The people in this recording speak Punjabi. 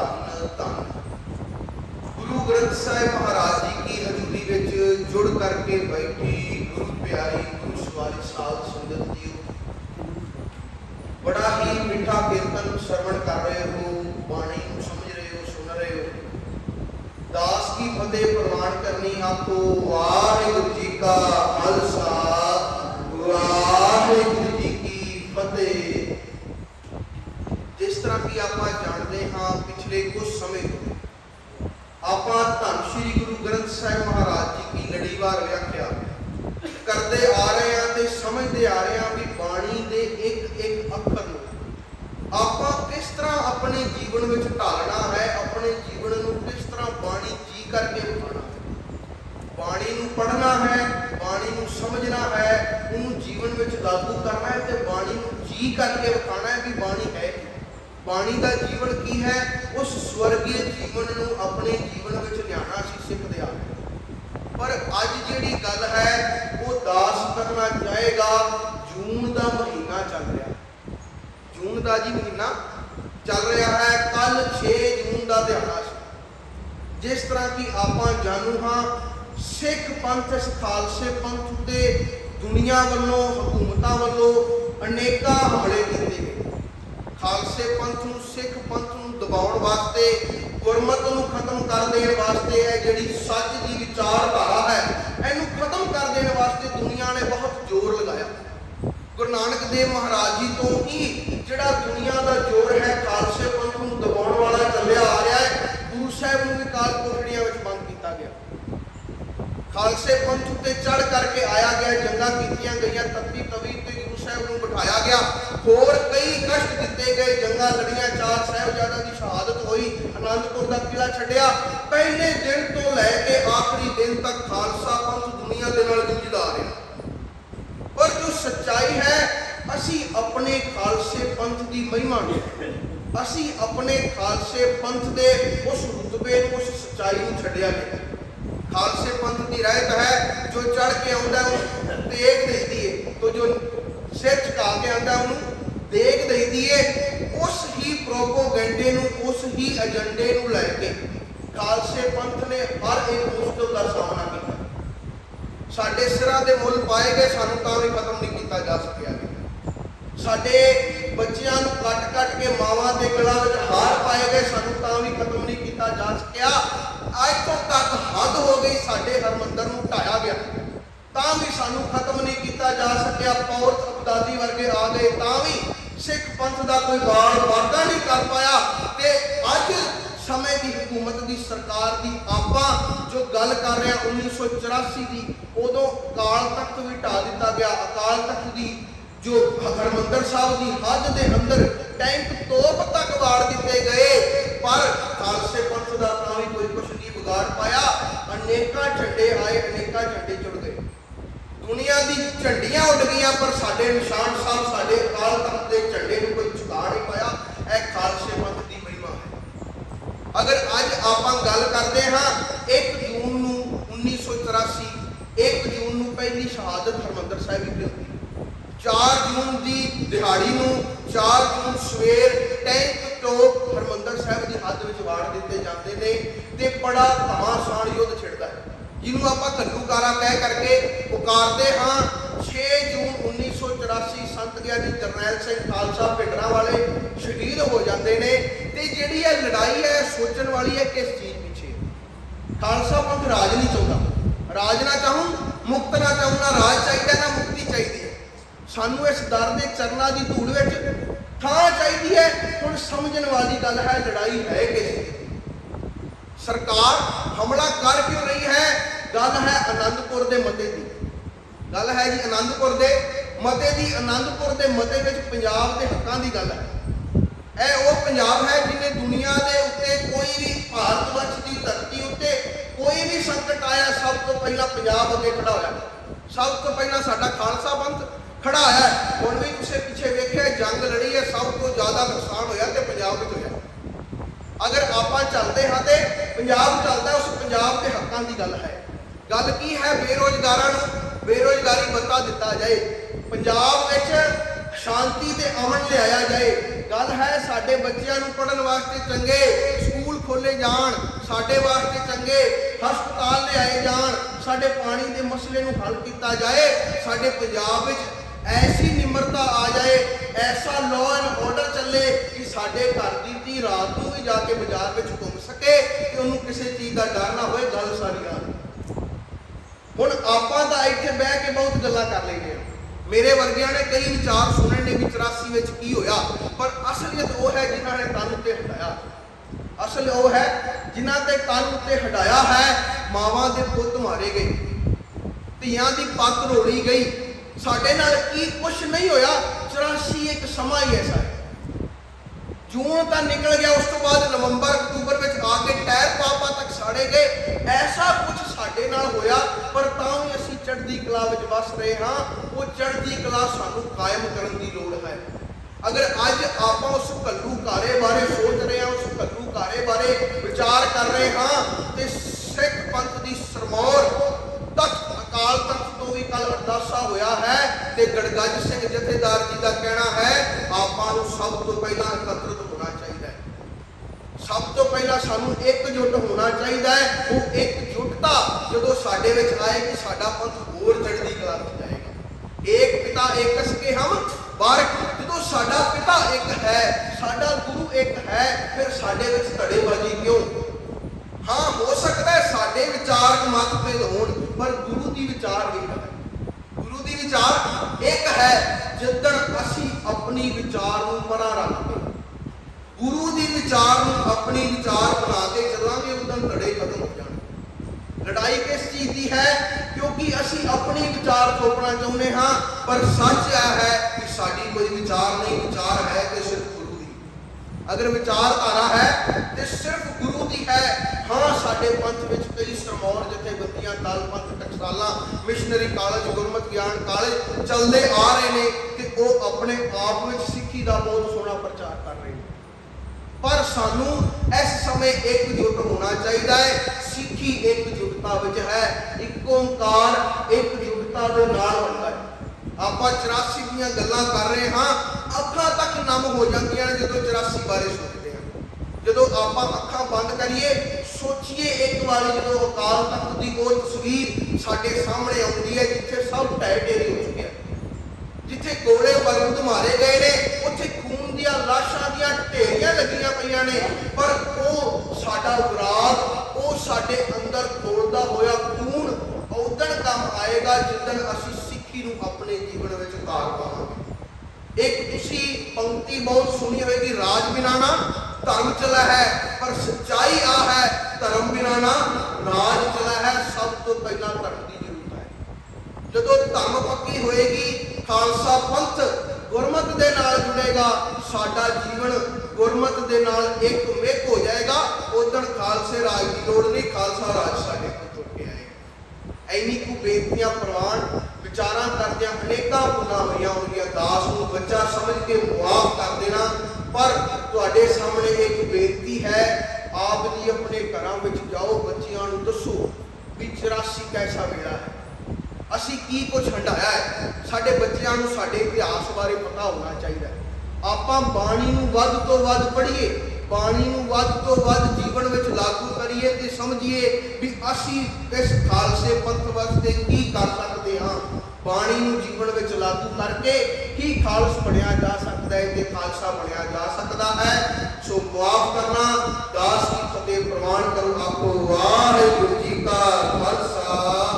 ਧੰਨ ਧੰਨ ਗੁਰੂ ਗ੍ਰੰਥ ਸਾਹਿਬ ਮਹਾਰਾਜ ਜੀ ਕੀ ਹਜ਼ੂਰੀ ਵਿੱਚ ਜੁੜ ਕਰਕੇ ਬੈਠੀ ਗੁਰੂ ਪਿਆਰੀ ਗੁਰੂ ਸਵਾਰੀ ਸਾਧ ਸੰਗਤ ਜੀ? ਬੜਾ ਹੀ ਮਿੱਠਾ ਕੀਰਤਨ ਸਰਵਣ ਕਰ ਰਹੇ ਹੋ, ਬਾਣੀ ਨੂੰ ਸਮਝ ਰਹੇ ਹੋ, ਸੁਣ ਰਹੇ ਹੋ। ਦਾਸ ਕੀ ਫਤਿਹ ਪ੍ਰਵਾਨ ਕਰਨੀ ਆਖੋ ਵਾਹਿਗੁਰੂ ਜੀ ਕਾ ਖਾਲਸਾ ਵਾਹਿਗੁਰੂ ਜੀ ਕੀ ਫਤਿਹ ਜਿਸ ਤਰ੍ਹਾਂ ਕਿ ਆਪਾਂ ਜਾਣਦੇ ਹਾਂ ਪਿਛਲੇ ਕੁਝ ਸਮੇਂ ਤੋਂ ਆਪਾਂ ਧੰਨ ਸ਼੍ਰੀ ਗੁਰੂ ਗ੍ਰੰਥ ਸਾਹਿਬ ਮਹਾਰਾਜ ਜੀ ਕੀ ਲੜੀਵਾਰ ਵਿਆਖਿਆ। ਕਰਦੇ ਆ ਰਹੇ ਹਾਂ ਤੇ ਸਮਝਦੇ ਆ ਰਹੇ ਹਾਂ ਵੀ ਬਾਣੀ ਦੇ ਇੱਕ ਇੱਕ ਅੱਖਰ ਨੂੰ ਆਪਾਂ ਕਿਸ ਤਰ੍ਹਾਂ ਆਪਣੇ ਜੀਵਨ ਵਿੱਚ ਢਾਲਣਾ ਹੈ, ਆਪਣੇ ਜੀਵਨ ਨੂੰ ਕਿਸ ਤਰ੍ਹਾਂ ਬਾਣੀ ਜੀ ਕਰਕੇ ਵਿਖਾਣਾ ਬਾਣੀ ਨੂੰ ਪੜ੍ਹਨਾ ਹੈ, ਬਾਣੀ ਨੂੰ ਸਮਝਣਾ ਹੈ, ਉਹਨੂੰ ਜੀਵਨ ਵਿੱਚ ਲਾਗੂ ਕਰਨਾ ਹੈ ਤੇ ਬਾਣੀ ਨੂੰ ਜੀ ਕਰਕੇ ਵਿਖਾਣਾ ਹੈ ਵੀ ਬਾਣੀ ਹੈ ਬਾਣੀ ਦਾ ਜੀਵਨ ਕੀ ਹੈ? ਉਸ ਸਵਰਗੀ ਜੀਵਨ ਨੂੰ, ਆਪਣੇ ਜੀਵਨ ਵਿੱਚ ਲਿਆਉਣਾ ਅਸੀਂ ਸਿੱਖਦੇ ਆ ਰਹੇ ਹਾਂ। ਪਰ ਅੱਜ ਜਿਹੜੀ ਗੱਲ ਹੈ, ਉਹ ਦਾਸ ਕਰਨਾ ਚਾਹੇਗਾ, ਜੂਨ ਦਾ ਮਹੀਨਾ ਚੱਲ ਰਿਹਾ। ਜੂਨ ਦਾ ਜੀ ਮਹੀਨਾ ਚੱਲ ਰਿਹਾ ਹੈ, ਕੱਲ 6 ਜੂਨ ਦਾ ਦਿਹਾੜਾ ਜਿਸ ਤਰ੍ਹਾਂ ਕਿ ਆਪਾਂ ਜਾਣੂ ਹਾਂ, ਸਿੱਖ ਪੰਥ, ਇਸ ਖਾਲਸੇ ਪੰਥ ਉਤੇ ਦੁਨੀਆ ਵੱਲੋਂ, ਹਕੂਮਤਾਂ ਵੱਲੋਂ ਅਨੇਕਾਂ ਹਮਲੇ ਕੀਤੇ ਗਏ। ਖਾਲਸੇ ਪੰਥ ਨੂੰ, ਸਿੱਖ ਪੰਥ ਨੂੰ ਦਬਾਉਣ ਵਾਸਤੇ, ਗੁਰਮਤ ਨੂੰ ਖਤਮ ਕਰ ਦੇਣ ਵਾਸਤੇ ਹੈ ਜਿਹੜੀ ਸੱਚ ਦੀ ਵਿਚਾਰਧਾਰਾ ਹੈ। ਇਹਨੂੰ ਖਤਮ ਕਰ ਦੇਣ ਵਾਸਤੇ ਦੁਨੀਆ ਨੇ ਬਹੁਤ ਜ਼ੋਰ ਲਗਾਇਆ। ਗੁਰੂ ਨਾਨਕ ਦੇਵ ਮਹਾਰਾਜ ਜੀ ਤੋਂ ਹੀ ਜਿਹੜਾ ਦੁਨੀਆ ਦਾ ਜ਼ੋਰ ਹੈ, ਖਾਲਸੇ ਪੰਥ ਨੂੰ ਦਬਾਉਣ ਵਾਲਾ ਚੱਲਿਆ ਆ ਰਿਹਾ ਹੈ, ਗੁਰੂ ਸਾਹਿਬ ਨੂੰ ਵੀ ਕਾਲ ਕੋਠੜੀਆਂ ਵਿੱਚ ਬੰਦ ਕੀਤਾ ਗਿਆ। ਖਾਲਸੇ ਪੰਥ ਉੱਤੇ ਚੜ ਕਰਕੇ ਆਇਆ ਗਿਆ, ਜੰਗਾਂ ਕੀਤੀਆਂ ਗਈਆਂ, ਤੱਤੀ ਤਵੀ ਤੇ ਗੁਰੂ ਸਾਹਿਬ ਨੂੰ ਬਿਠਾਇਆ ਗਿਆ। ਹੋਰ ਕਈ ਕਸ਼ਟ ਦਿੱਤੇ ਗਏ, ਜੰਗਾਂ ਲੜੀਆਂ, ਚਾਰ ਸਾਹਿਬਜ਼ਾਦਿਆਂ ਹੋਈ। ਅਨੰਦਪੁਰ ਦਾ ਕਿਲਾ ਛੱਡਿਆ। ਪਹਿਲੇ ਦਿਨ ਤੋਂ ਲੈ ਕੇ ਆਖਰੀ ਦਿਨ ਤੱਕ ਖਾਲਸਾ ਪੰਥ ਦੁਨੀਆ ਦੇ ਨਾਲ ਜੂਝਦਾ ਰਿਹਾ। ਪਰ ਜੋ ਸੱਚਾਈ ਹੈ, ਅਸੀਂ ਆਪਣੇ ਖਾਲਸੇ ਪੰਥ ਦੀ ਮਹਿਮਾ ਨੂੰ। ਅਸੀਂ ਆਪਣੇ ਖਾਲਸੇ ਪੰਥ ਦੇ ਉਸ ਰੁਤਬੇ, ਉਸ ਸੱਚਾਈ ਨੂੰ ਛੱਡਿਆ ਨਹੀਂ। ਖਾਲਸੇ ਪੰਥ ਦੀ ਰਹਿਤ ਹੈ, ਜੋ ਚੜ ਕੇ ਆਉਂਦਾ ਉਹਨੂੰ ਦੇਖ ਦੇਈਦੀ ਏ। ਤੋ ਜੋ ਸਿਰ ਝੁਕਾ ਕੇ ਆਉਂਦਾ ਉਹਨੂੰ ਦੇਖ ਦੇਈਦੀ ਏ ਉਸ ਹੀ ਪ੍ਰੋਪੋਗੈਂਡੇ ਨੂੰ ਉਸ ਹੀ ਏਜੰਡੇ ਨੂੰ ਲੈ ਕੇ ਖਾਲਸੇ ਪੰਥ ਨੇ ਹਰ ਇੱਕ ਮੁਸ਼ਕਲ ਦਾ ਸਾਹਮਣਾ ਕੀਤਾ। ਸਾਡੇ ਸਿਰਾਂ ਦੇ ਮੁੱਲ ਪਾਏ ਗਏ, ਸਾਨੂੰ ਤਾਂ ਵੀ ਖਤਮ ਨਹੀਂ ਕੀਤਾ ਜਾ ਸਕਿਆ। ਸਾਡੇ ਬੱਚਿਆਂ ਨੂੰ ਕੱਟ ਕੱਟ ਕੇ ਮਾਵਾਂ ਦੇ ਗਲਾਂ ਵਿੱਚ ਹਾਰ ਪਾਏ ਗਏ, ਸਾਨੂੰ ਤਾਂ ਵੀ ਖਤਮ ਨਹੀਂ ਕੀਤਾ ਜਾ ਸਕਿਆ। ਅੱਜ ਤੋਂ ਤੱਕ ਹੱਦ ਹੋ ਗਈ, ਸਾਡੇ ਹਰਮੰਦਰ ਨੂੰ ਢਾਇਆ ਗਿਆ। ਤਾਂ ਵੀ ਸਾਨੂੰ ਖਤਮ ਨਹੀਂ ਕੀਤਾ ਜਾ ਸਕਿਆ। ਪੌਰਤ ਅਬਦਾਦੀ ਵਰਗੇ ਆ ਗਏ, ਤਾਂ ਵੀ ਸਿੱਖ ਪੰਥ ਦਾ ਕੋਈ ਵਾਰ ਵਾਧਾ ਨਹੀਂ ਕਰ ਪਾਇਆ ਤੇ ਸਮੇਂ ਦੀ ਹਕੂਮਤ ਦੀ ਸਰਕਾਰ ਦੀ ਆਪਾਂ ਜੋ ਗੱਲ ਕਰ ਰਹੇ 1984 ਦੀ, ਉਦੋਂ ਅਕਾਲ ਤਖਤ ਵੀ ਢਾ ਦਿੱਤਾ ਗਿਆ। ਅਕਾਲ ਤਖਤ ਦੀ ਜੋ ਹਰਮੰਦਰ ਸਾਹਿਬ ਦੀ ਹੱਦ ਦੇ ਅੰਦਰ ਟੈਂਕ ਤੋਪ ਤੱਕ ਵਾੜ ਦਿੱਤੇ ਗਏ, ਪਰ ਖਾਲਸੇ ਪੰਥ ਦਾ ਤਾਂ ਵੀ ਕੋਈ ਕੁਛ ਨਹੀਂ ਵਿਗਾੜ ਪਾਇਆ। ਅਨੇਕਾਂ ਝੰਡੇ ਆਏ, ਅਨੇਕਾਂ ਝੰਡੇ ਚੁੜ ਗਏ। ਦੁਨੀਆ ਦੀ ਝੰਡੀਆਂ ਉੱਡ ਗਈਆਂ, ਪਰ ਸਾਡੇ ਨਿਸ਼ਾਨ ਸਾਹਿਬ, ਸਾਡੇ ਅਕਾਲ ਤਖਤ ਦੇ ਝੰਡੇ ਨੂੰ ਕੋਈ ਝੁਕਾ ਨਹੀਂ ਪਾਇਆ ਇਹ ਖਾਲਸੇ ਪੰਥ ਦੀ ਮਹਿਮਾ ਹੈ ਅਗਰ ਅੱਜ ਆਪਾਂ ਗੱਲ ਕਰਦੇ ਹਾਂ 1 ਜੂਨ ਨੂੰ 1984 1 ਜੂਨ ਨੂੰ ਪਹਿਲੀ ਸ਼ਹਾਦਤ ਹਰਮੰਦਰ ਸਾਹਿਬ ਵਿਖੇ ਹੋਈ 4 ਜੂਨ ਦੀ ਦਿਹਾੜੀ ਨੂੰ 4 ਜੂਨ ਸਵੇਰ ਟੈਂਕ ਟੋਪ ਹਰਮੰਦਰ ਸਾਹਿਬ ਦੀ ਹੱਦ ਵਿੱਚ ਵਾੜ ਦਿੱਤੇ ਜਾਂਦੇ ਨੇ ਤੇ ਬੜਾ ਧਮਾਸਾਨ ਯੁੱਧ ਛਿੜਦਾ ਹੈ। ਜਿਹਨੂੰ ਆਪਾਂ ਘੱਲੂਕਾਰਾ ਕਹਿ ਕਰਕੇ ਪੁਕਾਰਦੇ ਹਾਂ 6 ਜੂਨ 1984 ਸੰਤ ਗਿਆਨੀ ਜਰਨੈਲ ਸਿੰਘ ਖਾਲਸਾ ਭਿੰਡਰਾਂ ਵਾਲੇ ਸ਼ਹੀਦ ਹੋ ਜਾਂਦੇ ਨੇ ਤੇ ਜਿਹੜੀ ਇਹ ਲੜਾਈ ਸੋਚਣ ਵਾਲੀ ਹੈ ਕਿਸ ਚੀਜ਼ ਪਿੱਛੇ। ਖਾਲਸਾ ਪੰਥ ਰਾਜ ਨਹੀਂ ਚਾਹੁੰਦਾ। ਰਾਜ ਨਾ ਚਾਹੂੰ ਮੁਕਤ ਨਾ ਚਾਹੂੰ ਨਾ ਰਾਜ ਚਾਹੀਦਾ, ਨਾ ਮੁਕਤੀ ਚਾਹੀਦੀ ਹੈ। ਸਾਨੂੰ ਇਸ ਦਰ ਦੇ ਚਰਨਾਂ ਦੀ ਧੂੜ ਵਿੱਚ ਥਾਂ ਚਾਹੀਦੀ ਹੈ। ਹੁਣ ਸਮਝਣ ਵਾਲੀ ਗੱਲ ਹੈ, ਲੜਾਈ ਹੈ ਕਿਸ ਸਰਕਾਰ ਹਮਲਾ ਕਰ ਕਿਉਂ ਰਹੀ ਹੈ? ਗੱਲ ਹੈ ਆਨੰਦਪੁਰ ਦੇ ਮਤੇ ਦੀ। ਗੱਲ ਹੈ ਜੀ ਆਨੰਦਪੁਰ ਦੇ ਮਤੇ ਦੀ। ਆਨੰਦਪੁਰ ਦੇ ਮਤੇ ਵਿੱਚ ਪੰਜਾਬ ਦੇ ਹੱਕਾਂ ਦੀ ਗੱਲ ਹੈ। ਇਹ ਉਹ ਪੰਜਾਬ ਹੈ ਜਿਹਨੇ ਦੁਨੀਆ ਦੇ ਉੱਤੇ ਕੋਈ ਵੀ ਭਾਰਤ ਵਰਸ਼ ਦੀ ਧਰਤੀ ਉੱਤੇ ਕੋਈ ਵੀ ਸੰਕਟ ਆਇਆ, ਸਭ ਤੋਂ ਪਹਿਲਾਂ ਪੰਜਾਬ ਅੱਗੇ ਖੜਾ ਹੋਇਆ ਸਭ ਤੋਂ ਪਹਿਲਾਂ ਸਾਡਾ ਖਾਲਸਾ ਪੰਥ ਖੜਾ ਹੋਇਆ ਹੁਣ ਵੀ ਤੁਸੀਂ ਪਿੱਛੇ ਵੇਖਿਆ, ਜੰਗ ਲੜੀ ਹੈ, ਸਭ ਤੋਂ ਜ਼ਿਆਦਾ ਨੁਕਸਾਨ ਹੋਇਆ ਤੇ ਪੰਜਾਬ ਵਿੱਚ ਹੋਇਆ। ਅਗਰ ਆਪਾਂ ਚੱਲਦੇ ਹਾਂ ਤੇ ਪੰਜਾਬ ਚੱਲਦਾ, ਉਸ ਪੰਜਾਬ ਦੇ ਹੱਕਾਂ ਦੀ ਗੱਲ ਹੈ। ਗੱਲ ਕੀ ਹੈ? ਬੇਰੋਜ਼ਗਾਰਾਂ ਨੂੰ ਬੇਰੋਜ਼ਗਾਰੀ ਭੱਤਾ ਦਿੱਤਾ ਜਾਏ। ਪੰਜਾਬ ਵਿੱਚ ਸ਼ਾਂਤੀ ਤੇ ਅਮਨ ਲਿਆਇਆ ਜਾਏ। ਗੱਲ ਹੈ ਸਾਡੇ ਬੱਚਿਆਂ ਨੂੰ ਪੜਨ ਵਾਸਤੇ ਚੰਗੇ, ਸਕੂਲ ਖੋਲੇ ਜਾਣ, ਸਾਡੇ ਵਾਸਤੇ ਚੰਗੇ, ਹਸਪਤਾਲ ਲਿਆਏ ਜਾਣ, ਸਾਡੇ ਪਾਣੀ ਦੇ ਮਸਲੇ ਨੂੰ ਹੱਲ ਕੀਤਾ ਜਾਏ, ਸਾਡੇ ਪੰਜਾਬ ਵਿੱਚ ਐਸੀ ਨਿਮਰਤਾ ਆ ਜਾਏ, ਐਸਾ ਲਾਅ ਐਂਡ ਆਰਡਰ ਚੱਲੇ ਕਿ ਸਾਡੇ ਘਰ ਦੀ ਧੀ ਰਾਤ ਨੂੰ ਵੀ ਜਾ ਕੇ ਬਾਜ਼ਾਰ ਵਿੱਚ ਘੁੰਮ ਸਕੇ ਤੇ ਉਹਨੂੰ ਕਿਸੇ ਚੀਜ਼ ਦਾ ਡਰ ਨਾ ਹੋਏ, ਗੱਲ ਸਾਰੀ ਆ ਹੁਣ ਆਪਾਂ ਤਾਂ ਇੱਥੇ ਬਹਿ ਕੇ ਬਹੁਤ ਗੱਲਾਂ ਕਰ ਲੈਂਦੇ ਆ ਮੇਰੇ ਵਰਗਿਆਂ ਨੇ ਕਈ ਵਿਚਾਰ ਸੁਣੇ ਨੇ ਵੀ 84 ਵਿੱਚ ਕੀ ਹੋਇਆ, ਪਰ ਅਸਲੀਅਤ ਉਹ ਹੈ ਜਿਨ੍ਹਾਂ ਨੇ ਕੰਨ ਉੱਤੇ ਹਟਾਇਆ। ਅਸਲ ਉਹ ਹੈ ਜਿਨ੍ਹਾਂ ਤੇ ਕੰਨ ਉੱਤੇ ਹਟਾਇਆ ਹੈ, ਮਾਵਾਂ ਦੇ ਪੁੱਤ ਮਾਰੇ ਗਏ, ਧੀਆਂ ਦੀ ਪੱਤ ਰੋਲੀ ਗਈ। ਸਾਡੇ ਨਾਲ ਕੀ ਕੁਝ ਨਹੀਂ ਹੋਇਆ 84 ਇੱਕ ਸਮਾਂ ਹੀ ਐਸਾ ਹੈ। ਜੂਨ ਤਾਂ ਨਿਕਲ ਗਿਆ, ਉਸ ਤੋਂ ਬਾਅਦ ਨਵੰਬਰ, ਅਕਤੂਬਰ ਵਿੱਚ ਆ ਕੇ ਟਾਇਰ ਪਾਪਾ ਤੱਕ ਸਾੜੇ ਗਏ। ਐਸਾ ਕੁਝ ਸਾਡੇ ਨਾਲ ਹੋਇਆ ਪਰ ਤਾਂ ਵੀ ਅਸੀਂ ਚੜ੍ਹਦੀ ਕਲਾ ਵਿੱਚ ਵਸ ਰਹੇ ਹਾਂ। ਉਹ ਚੜ੍ਹਦੀ ਕਲਾ ਸਾਨੂੰ ਕਾਇਮ ਕਰਨ ਦੀ ਲੋੜ ਹੈ। ਅਗਰ ਅੱਜ ਆਪਾਂ ਉਸ ਕੱਲੂ ਕਾਰੇ ਬਾਰੇ ਸੋਚ ਰਹੇ ਹਾਂ, ਉਸ ਕੱਲੂ ਕਾਰੇ ਬਾਰੇ ਵਿਚਾਰ ਕਰ ਰਹੇ ਹਾਂ, ਤੇ ਸਿੱਖ ਪੰਥ ਦੀ ਸਰਮੌਰ ਤਖਤ, ਅਕਾਲ ਤਖਤ ਤੋਂ ਵੀ ਕੱਲ ਅਰਦਾਸਾ ਹੋਇਆ ਹੈ ਤੇ ਗੜਗੱਜ ਸਿੰਘ ਜਥੇਦਾਰ ਜੀ ਦਾ ਕਹਿਣਾ ਹੈ, ਆਪਾਂ ਨੂੰ ਸਭ ਤੋਂ ਪਹਿਲਾਂ ਇਕੱਤਰਤ ਹੋਣਾ ਚਾਹੀਦਾ ਹੈ। ਸਭ ਤੋਂ ਪਹਿਲਾਂ ਸਾਨੂੰ ਇਕਜੁੱਟ ਹੋਣਾ ਚਾਹੀਦਾ ਹੈ। ਉਹ ਇੱਕ ਇਕਜੁੱਟਤਾ ਜਦੋਂ ਸਾਡੇ ਵਿੱਚ ਆਏਗੀ, ਸਾਡਾ ਪੰਥ ਹੋਰ ਚੜ੍ਹਦੀ ਕਲਾ ਵਿੱਚ ਜਾਏਗਾ। ਏਕ ਪਿਤਾ ਏਕਸ ਕੇ ਹਮ ਬਾਰਕ ਜਦੋਂ ਸਾਡਾ ਪਿਤਾ ਇੱਕ ਹੈ, ਸਾਡਾ ਗੁਰੂ ਇੱਕ ਹੈ, ਫਿਰ ਸਾਡੇ ਵਿੱਚ ਧੜੇਬਾਜ਼ੀ ਕਿਉਂ? ਹਾਂ, ਹੋ ਸਕਦਾ ਹੈ ਸਾਡੇ ਵਿਚਾਰ ਮਤਭੇਦ ਹੋਣ, ਪਰ ਗੁਰੂ ਦੀ ਵਿਚਾਰ ਇੱਕ ਹੈ। ਗੁਰੂ ਦੀ ਵਿਚਾਰ ਇੱਕ ਹੈ, ਜਿੱਦਣ ਅਸੀਂ ਆਪਣੀ ਵਿਚਾਰ ਨੂੰ ਪਰਾਂ ਰੱਖ ਕੇ ਗੁਰੂ ਦੀ ਵਿਚਾਰ ਨੂੰ ਆਪਣੀ ਵਿਚਾਰ ਬਣਾ ਕੇ ਚੱਲਾਂਗੇ, ਉਦੋਂ ਧੜੇ ਖਤਮ ਲੜਾਈ ਕਿਸ ਚੀਜ਼ ਦੀ ਹੈ? ਕਿਉਂਕਿ ਅਸੀਂ ਆਪਣੀ ਵਿਚਾਰ ਥੋਪਣਾ ਚਾਹੁੰਦੇ ਹਾਂ, ਪਰ ਸੱਚ ਇਹ ਹੈ ਕਿ ਸਾਡੀ ਕੋਈ ਵਿਚਾਰ ਨਹੀਂ, ਵਿਚਾਰ ਹੈ ਤੇ ਸਿਰਫ ਗੁਰੂ ਦੀ। ਅਗਰ ਵਿਚਾਰਧਾਰਾ ਹੈ ਤੇ ਸਿਰਫ ਗੁਰੂ ਦੀ ਹੈ, ਹਾਂ, ਸਾਡੇ ਪੰਥ ਵਿੱਚ ਕਈ ਸਰਮੌਰ ਜਥੇਬੰਦੀਆਂ, ਦਲ, ਪੰਥ, ਟਕਸਾਲਾਂ, ਮਿਸ਼ਨਰੀ ਕਾਲਜ, ਗੁਰਮਤਿ ਗਿਆਨ ਕਾਲਜ ਚੱਲਦੇ ਆ ਰਹੇ ਨੇ ਤੇ ਉਹ ਆਪਣੇ ਆਪ ਵਿੱਚ ਸਿੱਖੀ ਦਾ ਬਹੁਤ ਸੋਹਣਾ ਪ੍ਰਚਾਰ ਕਰ ਰਹੇ ਨੇ। ਪਰ ਸਾਨੂੰ ਇਸ ਸਮੇਂ ਇਕਜੁੱਟ ਹੋਣਾ ਚਾਹੀਦਾ ਹੈ। ਸਿੱਖੀ ਇਕਜੁੱਟਤਾ ਵਿੱਚ ਹੈ। ਇੱਕ ਓੰਕਾਰ ਇਕਜੁੱਟਤਾ ਦੇ ਨਾਲ ਹੁੰਦਾ ਹੈ। ਆਪਾਂ 84 ਦੀਆਂ ਗੱਲਾਂ ਕਰ ਰਹੇ ਹਾਂ। ਅੱਖਾਂ ਤੱਕ ਨਮ ਹੋ ਜਾਂਦੀਆਂ ਨੇ ਜਦੋਂ 84 ਬਾਰੇ ਸੋਚਦੇ ਹਾਂ। ਜਦੋਂ ਆਪਾਂ ਅੱਖਾਂ ਬੰਦ ਕਰੀਏ, ਸੋਚੀਏ ਇੱਕ ਵਾਰੀ ਜਦੋਂ ਅਕਾਲ ਤਖਤ ਦੀ ਉਹ ਤਸਵੀਰ ਸਾਡੇ ਸਾਹਮਣੇ ਆਉਂਦੀ ਹੈ, ਜਿੱਥੇ ਸਭ ਢਹਿ ਢੇਰੀ ਹੋ ਚੁੱਕਿਆ ਜਿੱਥੇ ਗੋਲੇ ਬਾਰੂਦ ਮਾਰੇ ਗਏ ਨੇ, ਉੱਥੇ ਖੂਨ ਦੀਆਂ ਲਾਸ਼ਾਂ ਦੀਆਂ ਲੱਗੀਆਂ ਪਈਆਂ ਨੇ। ਪਰ ਉਹ ਸਾਡਾ ਵਿਰਾਗ ਉਹ ਸਾਡੇ ਅੰਦਰ ਖੋਲਦਾ ਹੋਇਆ ਖੂਨ ਉਦਣ ਕੰਮ ਆਏਗਾ ਜਿੱਦਣ ਅਸੀਂ ਸਿੱਖੀ ਨੂੰ ਆਪਣੇ ਜੀਵਨ ਵਿੱਚ ਉਤਾਰ ਪਾਵਾਂਗੇ। ਇੱਕ ਤੁਸੀਂ ਪੰਕਤੀ ਬਹੁਤ ਸੁਣੀ ਹੋਵੇਗੀ, ਰਾਜ ਬਿਨਾ ਨਾ ਧਰਮ ਚਲਾ ਹੈ, ਪਰ ਸੱਚਾਈ ਆ ਹੈ ਧਰਮ ਬਿਨਾ ਨਾ ਰਾਜ ਚਲਾ ਹੈ, ਸਭ ਤੋਂ ਪਹਿਲਾਂ ਧਰਮ ਦੀ ਜ਼ਰੂਰਤ ਹੈ। ਜਦੋਂ ਧਰਮ ਪੱਕੀ ਹੋਏਗੀ, ਖਾਲਸਾ ਪੰਥ ਗੁਰਮਤ ਦੇ ਨਾਲ ਜੁੜੇਗਾ, ਸਾਡਾ ਜੀਵਨ ਗੁਰਮਤ ਦੇ ਨਾਲ ਇੱਕ ਮਿਕ ਹੋ ਜਾਏਗਾ, ਉਦੋਂ ਖਾਲਸੇ ਰਾਜ ਦੀ ਲੋੜ ਨਹੀਂ, ਖਾਲਸਾ ਰਾਜ ਸਾਡੇ ਕੋਲ ਟੁੱਟ ਕੇ ਆਏਗਾ। ਐਨੀ ਕੁ ਬੇਨਤੀਆਂ ਪ੍ਰਵਾਨ ਵਿਚਾਰਾਂ ਕਰਦਿਆਂ ਅਨੇਕਾਂ ਭੁੱਲਾਂ ਹੋਈਆਂ ਹੋਣਗੀਆਂ। ਦਾਸ ਨੂੰ ਬੱਚਾ ਸਮਝ ਕੇ ਮੁਆਫ ਕਰ ਦੇਣਾ, ਪਰ ਤੁਹਾਡੇ ਸਾਹਮਣੇ ਇੱਕ ਬੇਨਤੀ ਹੈ, ਆਪ ਜੀ ਆਪਣੇ ਘਰਾਂ ਵਿੱਚ ਜਾਓ, ਬੱਚਿਆਂ ਨੂੰ ਦੱਸੋ ਵੀ 84 ਕੈਸਾ ਵੇਲਾ ਹੈ। ਅਸੀਂ ਕੀ ਕੁਝ ਹੰਡਾਇਆ ਹੈ? ਸਾਡੇ ਬੱਚਿਆਂ ਨੂੰ ਸਾਡੇ ਇਤਿਹਾਸ ਬਾਰੇ ਪਤਾ ਹੋਣਾ ਚਾਹੀਦਾ ਹੈ। ਆਪਾਂ ਬਾਣੀ ਨੂੰ ਵੱਧ ਤੋਂ ਵੱਧ ਪੜ੍ਹੀਏ, ਬਾਣੀ ਨੂੰ ਵੱਧ ਤੋਂ ਵੱਧ ਜੀਵਨ ਵਿੱਚ ਲਾਗੂ ਕਰੀਏ ਤੇ ਸਮਝੀਏ ਵੀ ਅਸੀਂ ਇਸ ਖਾਲਸੇ ਪੰਥ ਵਾਸਤੇ ਕੀ ਕਰ ਸਕਦੇ ਹਾਂ। ਬਾਣੀ ਨੂੰ ਜੀਵਨ ਵਿੱਚ ਲਾਗੂ ਕਰਕੇ ਕੀ ਖਾਲਸ ਬਣਿਆ ਜਾ ਸਕਦਾ ਹੈ ਤੇ ਖਾਲਸਾ ਬਣਿਆ ਜਾ ਸਕਦਾ ਹੈ। ਸੋ ਮੁਆਫ ਕਰਨਾ, ਦਾਸ ਕੀ ਫਤਿਹ ਪ੍ਰਮਾਣ ਕਰੋ। ਆਪੋ ਵਾਹਿਗੁਰੂ ਜੀ ਕਾ ਖਾਲਸਾ।